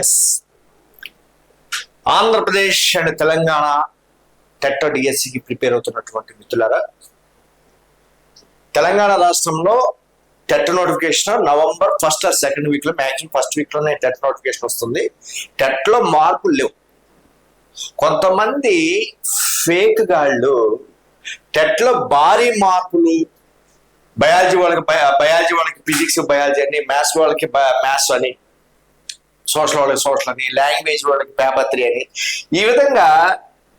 Yes Andhra Pradesh and Telangana TET డిఎస్సికి prepare అవుతున్నటువంటి మిత్రులారా తెలంగాణ రాష్ట్రంలో TET notification November first or second వీక్లో మ్యాక్సిమం ఫస్ట్ వీక్లోనే టెట్ నోటిఫికేషన్ వస్తుంది. టెట్లో మార్పులు లేవు. కొంతమంది ఫేక్ గాళ్ళు టెట్లో భారీ మార్పులు బయాలజీ వాళ్ళకి బయాలజీ వాళ్ళకి ఫిజిక్స్ బయాలజీ అని మ్యాథ్స్ వాళ్ళకి మ్యాథ్స్ అని సోషల్ వాళ్ళకి సోషల్ అని లాంగ్వేజ్ వాళ్ళకి పేపర్ త్రీ అని. ఈ విధంగా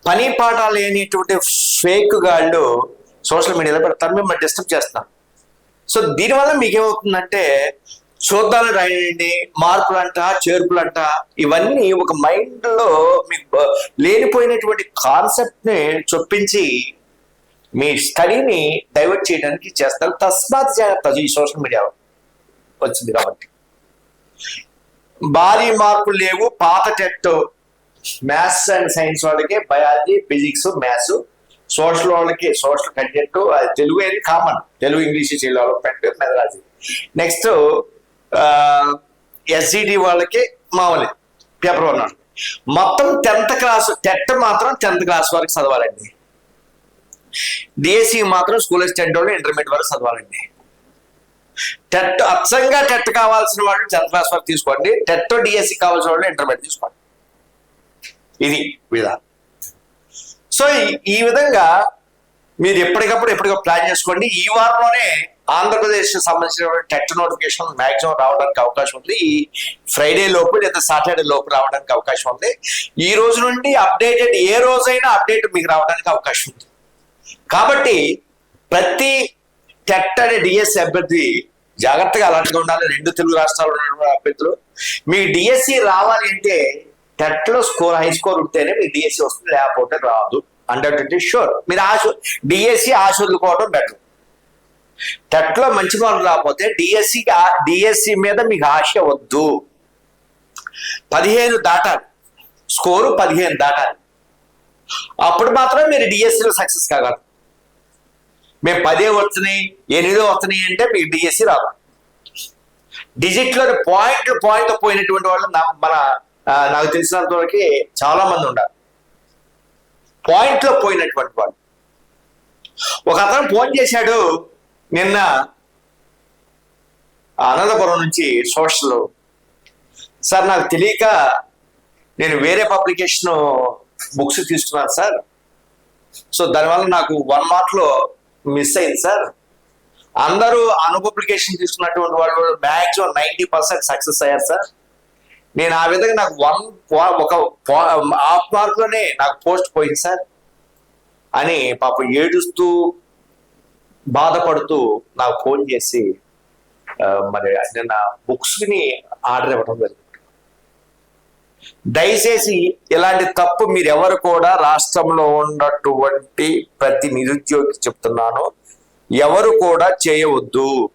పని పాట లేనిటువంటి ఫేక్ గాళ్ళు సోషల్ మీడియాలో పెడతారు మిమ్మల్ని డిస్టర్బ్ చేస్తాం సో దీనివల్ల మీకు ఏమవుతుందంటే చూద్దాలు రాయండి మార్పులంట చేర్పులంట ఇవన్నీ ఒక మైండ్లో మీకు లేనిపోయినటువంటి కాన్సెప్ట్ని చొప్పించి మీ స్టడీని డైవర్ట్ చేయడానికి చేస్తారు. తస్మాత్ జాగ్రత్త ఈ సోషల్ మీడియా వచ్చింది కాబట్టి. భారీ మార్పులు లేవు. పాత టెట్ మ్యాథ్స్ అండ్ సైన్స్ వాళ్ళకి బయాలజీ ఫిజిక్స్ మ్యాథ్స్. సోషల్ వాళ్ళకి సోషల్ కంటెంట్ అది తెలుగు అనేది common. Telugu English development మెదరాజీ next SCD వాళ్ళకి మామూలు పేపర్ వన్ వాళ్ళకి. మొత్తం టెన్త్ క్లాస్ టెట్ మాత్రం టెన్త్ క్లాస్ వరకు చదవాలండి. డిఎస్సి మాత్రం స్కూల్ అసిస్టెంట్ వాళ్ళు ఇంటర్మీడియట్ వరకు చదవాలండి. టెట్ అచ్చంగా టెట్ కావాల్సిన వాళ్ళు టెన్త్ క్లాస్ వరకు తీసుకోండి. టెట్ డిఎస్సి కావాల్సిన వాళ్ళు ఇంటర్మీడియట్ తీసుకోండి. ఇది విధానం. సో ఈ- విధంగా మీరు ఎప్పటికప్పుడు ఎప్పటికప్పుడు ప్లాన్ చేసుకోండి. ఈ వారంలోనే ఆంధ్రప్రదేశ్ సంబంధించిన టెట్ నోటిఫికేషన్ మాక్సిమం రావడానికి అవకాశం ఉంది. ఈ ఫ్రైడే లోపు లేదా సాటర్డే లోపు రావడానికి అవకాశం ఉంది. ఈ రోజు నుండి అప్డేటెడ్ ఏ రోజైనా అప్డేట్ మీకు రావడానికి అవకాశం ఉంది. కాబట్టి ప్రతి టెట్ అనే డిఎస్సి అభ్యర్థి. జాగ్రత్తగా అలాంటిగా ఉండాలి. రెండు తెలుగు రాష్ట్రాల్లో ఉన్నటువంటి అభ్యర్థులు. మీ డిఎస్సి రావాలి అంటే టెట్లో స్కోర్ హై స్కోర్ ఉంటేనే మీ డిఎస్సి వస్తుంది. లేకపోతే రాదు. Under twenty sure. మీరు ఆశ డిఎస్సి ఆశ వదులుకోవడం బెటర్. టెట్లో మంచి మార్కులు రాకపోతే డిఎస్సి డిఎస్సి మీద మీకు ఆశ వద్దు. పదిహేను దాటాలి. స్కోరు పదిహేను దాటాలి. అప్పుడు మాత్రమే మీరు డిఎస్సిలో సక్సెస్ కాగలరు. మేము పదే వస్తున్నాయి ఎనిమిదో వస్తున్నాయి అంటే మీకు డిఎస్సి రాదు డిజిట్లో పాయింట్ పాయింట్ పోయినటువంటి వాళ్ళు నా- మన నాకు తెలిసినంత వరకు చాలా మంది ఉన్నారు పాయింట్లో పోయినటువంటి వాళ్ళు. ఒక అతను ఫోన్ చేశాడు నిన్న అనంతపురం నుంచి సోషల్. సార్ నాకు తెలియక నేను వేరే పబ్లికేషన్ బుక్స్ తీసుకున్నాను సార్. సో దానివల్ల నాకు వన్ మార్క్లో మిస్ అయింది సార్. అందరూ అనుపబ్లికేషన్ తీసుకున్నటువంటి వాళ్ళు మ్యాక్సిమం నైంటీ పర్సెంట్ సక్సెస్ అయ్యారు సార్. నేను ఆ విధంగా నాకు వన్ ఒక హాఫ్ మార్క్లోనే నాకు పోస్ట్ పోయింది సార్. అని పాపం ఏడుస్తూ బాధపడుతూ నాకు ఫోన్ చేసి మరి నిన్న బుక్స్ని ఆర్డర్ ఇవ్వడం జరిగింది. దయచేసి ఇలాంటి తప్పు మీరు ఎవరు కూడా రాష్ట్రంలో ఉన్నటువంటి ప్రతి నిరుద్యోగి చెప్తున్నాను. ఎవరు కూడా చేయవద్దు.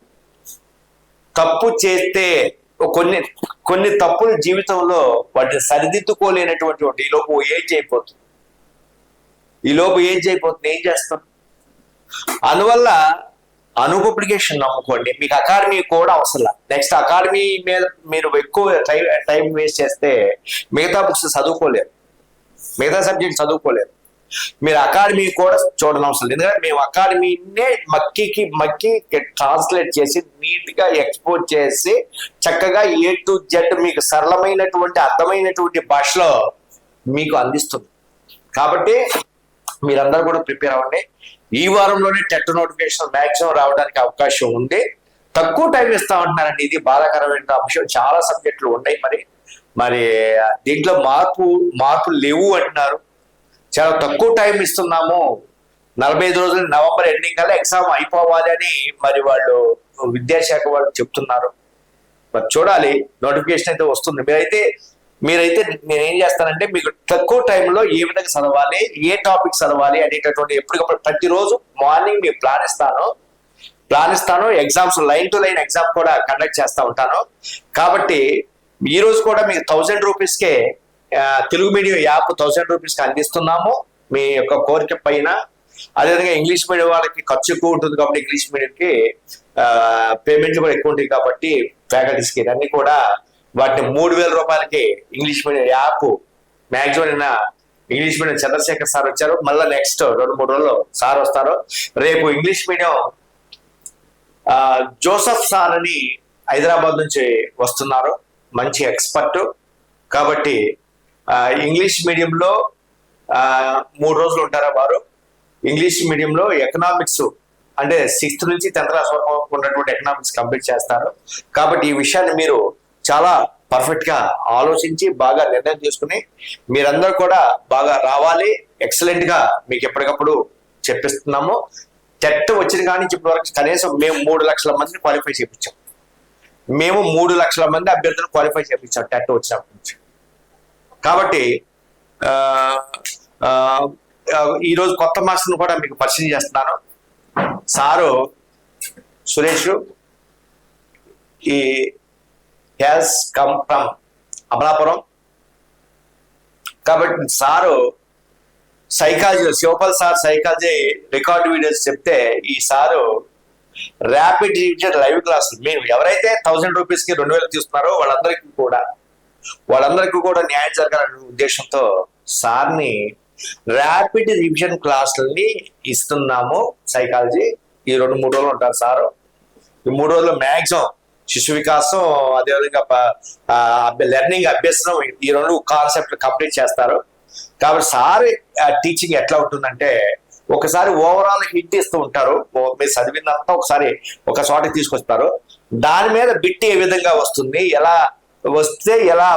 తప్పు చేస్తే కొన్ని కొన్ని తప్పులు జీవితంలో వాటిని సరిదిద్దుకోలేనటువంటి ఈ లోపు ఏం చేయబోతుంది? ఈ లోపు ఏం చేయబోతుంది? ఏం చేస్తాం? అందువల్ల అను నమ్ముకోండి. మీకు అకాడమీ కూడా అవసరం నెక్స్ట్ అకాడమీ మీద మీరు ఎక్కువ టైం టైం వేస్ట్ చేస్తే మిగతా బుక్స్ చదువుకోలేరు. మిగతా సబ్జెక్ట్ చదువుకోలేరు. మీరు అకాడమీ కూడా చూడడం అవసరం లేదు. ఎందుకంటే మేము అకాడమీనే మక్కీకి మక్కి ట్రాన్స్లేట్ చేసి నీట్గా ఎక్స్పోర్ట్ చేసి చక్కగా ఏ టు జెడ్ మీకు సరళమైనటువంటి అర్థమైనటువంటి భాషలో మీకు అందిస్తుంది. కాబట్టి మీరందరూ కూడా ప్రిపేర్ అవ్వండి. ఈ వారంలోనే టెట్ నోటిఫికేషన్ మ్యాక్సిమం రావడానికి అవకాశం ఉంది. తక్కువ టైం ఇస్తా ఉంటున్నారండి ఇది బాధాకరమైన అంశం. చాలా సబ్జెక్టులు ఉన్నాయి మరి. మరి దీంట్లో మార్పు మార్పులు లేవు అంటున్నారు. చాలా తక్కువ టైం ఇస్తున్నాము. నలభై ఐదు రోజులు నవంబర్ ఎండింగ్ కల్లా ఎగ్జామ్ అయిపోవాలి అని మరి వాళ్ళు విద్యాశాఖ వాళ్ళు చెప్తున్నారు. మరి చూడాలి. నోటిఫికేషన్ అయితే వస్తుంది. మీరైతే మీరైతే నేను ఏం చేస్తానంటే మీకు తక్కువ టైంలో ఏ విధంగా చదవాలి ఏ టాపిక్ చదవాలి అనేటటువంటి ఎప్పటికప్పుడు ప్రతిరోజు మార్నింగ్ మీకు ప్లాన్ ఇస్తాను ప్లాన్ ఇస్తాను exams line to line exam కూడా కండక్ట్ చేస్తూ ఉంటాను. కాబట్టి ఈ రోజు కూడా మీకు థౌజండ్ రూపీస్కే తెలుగు మీడియం యాప్ థౌజండ్ రూపీస్కి అందిస్తున్నాము. మీ యొక్క కోరిక పైన. అదేవిధంగా ఇంగ్లీష్ మీడియం వాళ్ళకి ఖర్చు ఎక్కువ ఉంటుంది కాబట్టి ఇంగ్లీష్ మీడియంకి పేమెంట్లు కూడా ఎక్కువ ఉంటుంది కాబట్టి ఫ్యాకల్టీస్కి ఇవన్నీ కూడా వాటిని మూడు వేల రూపాయలకి ఇంగ్లీష్ మీడియం యాప్ మ్యాక్సిమం నిన్న ఇంగ్లీష్ మీడియం చంద్రశేఖర్ సార్ వచ్చారు. మళ్ళీ నెక్స్ట్ రెండు మూడు రోజులు సార్ వస్తారు. రేపు ఇంగ్లీష్ మీడియం జోసఫ్ సార్ అని హైదరాబాద్ నుంచి వస్తున్నారు. మంచి ఎక్స్పర్ట్ కాబట్టి ఇంగ్లీష్ మీడియంలో మూడు రోజులు ఉంటారా వారు? ఇంగ్లీష్ మీడియంలో ఎకనామిక్స్ అంటే సిక్స్త్ నుంచి టెన్త్ క్లాస్ వరకు ఉన్నటువంటి ఎకనామిక్స్ కంప్లీట్ చేస్తారు. కాబట్టి ఈ విషయాన్ని మీరు చాలా పర్ఫెక్ట్గా ఆలోచించి బాగా నిర్ణయం తీసుకుని మీరందరూ కూడా బాగా రావాలి. ఎక్సలెంట్గా మీకు ఎప్పటికప్పుడు చెప్పిస్తున్నాము. టెట్ వచ్చిన కానీ ఇప్పటి వరకు కనీసం మేము మూడు లక్షల మందిని క్వాలిఫై చేయించాం మేము మూడు లక్షల మంది అభ్యర్థులను క్వాలిఫై చేయించాం టెట్ వచ్చినప్పటి నుంచి. కాబట్టి ఈరోజు కొత్త మాస్టర్ని కూడా మీకు పరిచయం చేస్తున్నాను. సారు సురేష్ ఈ హ్యాస్ కమ్ ఫ్రమ్ అమలాపురం. కాబట్టి sir psychology Shivapal sir psychology record videos చెప్తే ఈ సారు ర్యాపిడ్ రివిజన్ లైవ్ క్లాసులు మేము ఎవరైతే థౌసండ్ రూపీస్కి రెండు వేలు తీసుకున్నారో వాళ్ళందరికీ కూడా వాళ్ళందరికీ కూడా న్యాయం జరగాలనే ఉద్దేశంతో సార్ని ర్యాపిడ్ రివిజన్ క్లాసులని ఇస్తున్నాము సైకాలజీ. ఈ రెండు మూడు రోజులు ఉంటారు సారు. ఈ మూడు రోజులు మ్యాక్సిమం శిశు వికాసం అదేవిధంగా లెర్నింగ్ అభ్యసనం ఈ రెండు కాన్సెప్ట్ కంప్లీట్ చేస్తారు. కాబట్టి సార్ టీచింగ్ ఎట్లా ఉంటుందంటే ఒకసారి ఓవరాల్ హిట్ ఇస్తూ ఉంటారు. మీరు చదివిందంతా ఒకసారి ఒక చోటకి తీసుకొస్తారు. దాని మీద బిట్టి ఏ విధంగా వస్తుంది ఎలా వస్తే ఎలా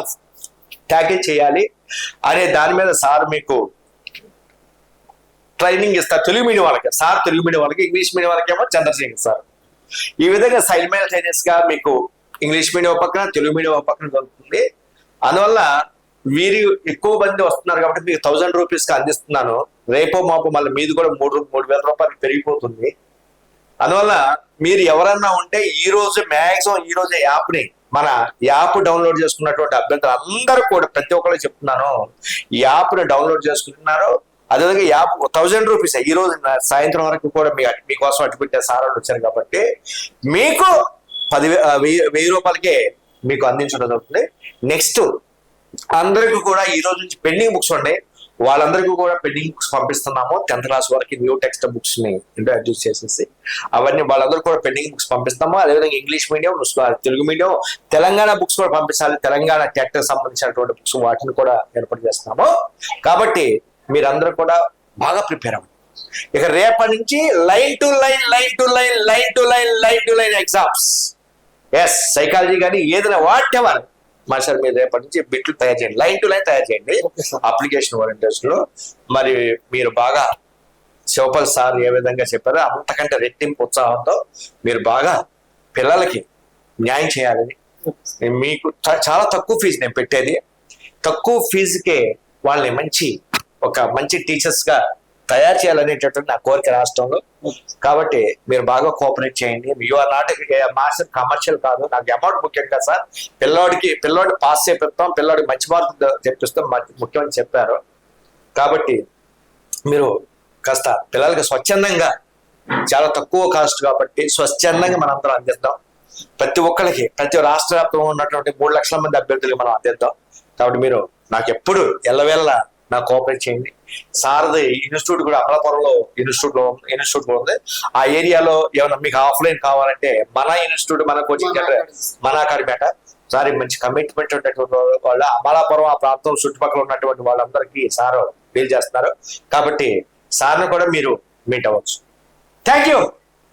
ట్యాకిల్ చేయాలి అనే దాని మీద సార్ మీకు ట్రైనింగ్ ఇస్తారు. తెలుగు మీడియం వాళ్ళకి సార్ తెలుగు మీడియం వాళ్ళకి ఇంగ్లీష్ మీడియం వాళ్ళకేమో చంద్రశేఖర్ సార్. ఈ విధంగా సైల్మైల్టైనియస్గా మీకు ఇంగ్లీష్ మీడియం ఒక పక్కన తెలుగు మీడియం ఒక పక్కన దొరుకుతుంది అందువల్ల మీరు ఎక్కువ మంది వస్తున్నారు కాబట్టి మీకు థౌజండ్ రూపీస్కి అందిస్తున్నాను. రేపో మాపు మళ్ళీ మీది కూడా మూడు మూడు వేల రూపాయలు పెరిగిపోతుంది. అందువల్ల మీరు ఎవరన్నా ఉంటే ఈ రోజు మ్యాక్సిమం ఈ రోజు యాప్ని మన యాప్ డౌన్లోడ్ చేసుకున్నటువంటి అభ్యర్థులు అందరూ కూడా ప్రతి ఒక్కరు చెప్తున్నాను. ఈ యాప్ని డౌన్లోడ్ చేసుకుంటున్నారు. అదేవిధంగా యాప్ థౌజండ్ రూపీస్ ఈ రోజు సాయంత్రం వరకు కూడా మీ మీకోసం అటు పెట్టే సారాలు వచ్చారు కాబట్టి మీకు పది వెయ్యి వెయ్యి రూపాయలకే మీకు అందించడం జరుగుతుంది. నెక్స్ట్ అందరికీ కూడా ఈ రోజు నుంచి పెండింగ్ బుక్స్ ఉన్నాయి వాళ్ళందరికీ కూడా పెండింగ్ బుక్స్ పంపిస్తున్నాము. టెన్త్ క్లాస్ వరకు న్యూ టెక్స్ట్ బుక్స్ని ఇంట్రడ్యూస్ చేసేసి అవన్నీ వాళ్ళందరూ కూడా పెండింగ్ బుక్స్ పంపిస్తాము. అదేవిధంగా English medium Telugu medium Telangana books కూడా పంపించాలి. తెలంగాణ టెట్ సంబంధించినటువంటి బుక్స్ వాటిని కూడా ఏర్పాటు చేస్తున్నాము. కాబట్టి మీరందరూ కూడా బాగా ప్రిపేర్ అవ్వండి. ఇక రేపటి నుంచి line to line line to line line to line line to line exams. Yes psychology కానీ ఏదైనా వాట్ ఎవర్ మా సార్ మీరు రేపటి నుంచి బిట్లు తయారు చేయండి. లైన్ టు లైన్ తయారు చేయండి. అప్లికేషన్ వాలంటీర్స్లో. మరి మీరు బాగా శివపాల్ సార్ ఏ విధంగా చెప్పారో అంతకంటే రెట్టింపు ఉత్సాహంతో మీరు బాగా పిల్లలకి న్యాయం చేయాలని మీకు చాలా తక్కువ ఫీజు నేను పెట్టేది. తక్కువ ఫీజుకే వాళ్ళని మంచి ఒక మంచి టీచర్స్గా తయారు చేయాలనేటటువంటి నా కోరిక రాష్ట్రంలో. కాబట్టి మీరు బాగా కోఆపరేట్ చేయండి. You are not master commercial కాదు. నాకు అమౌంట్ ముఖ్యం కదా సార్ పిల్లోడికి పిల్లోడి పాస్ చేపిస్తాం పిల్లోడికి మంచి మార్కులు తెప్పిస్తాం ముఖ్యమని చెప్పారు. కాబట్టి మీరు కాస్త పిల్లలకి స్వచ్ఛందంగా చాలా తక్కువ కాస్ట్ కాబట్టి స్వచ్ఛందంగా మనందరం అందిద్దాం. ప్రతి ఒక్కరికి ప్రతి రాష్ట్ర వ్యాప్తంగా ఉన్నటువంటి మూడు లక్షల మంది అభ్యర్థులకు మనం అందిద్దాం. కాబట్టి మీరు నాకు ఎప్పుడు ఎల్లవేళ నాకు కోఆపరేట్ చేయండి. సారథి ఇన్స్టిట్యూట్ కూడా అమలాపురంలో ఇన్స్టిట్యూట్లో ఇన్స్టిట్యూట్ కూడా ఉంది. ఆ ఏరియాలో ఏమైనా మీకు ఆఫ్లైన్ కావాలంటే మన ఇన్స్టిట్యూట్ మన కోచింగ్ సెంటర్ మన అకాడమేట సారీ మంచి కమిట్మెంట్ ఉన్నటువంటి వాళ్ళ అమలాపురం ఆ ప్రాంతం చుట్టుపక్కల ఉన్నటువంటి వాళ్ళందరికీ సార్ డీల్ చేస్తున్నారు. కాబట్టి సార్ని కూడా మీరు మీట్ అవ్వచ్చు. Thank you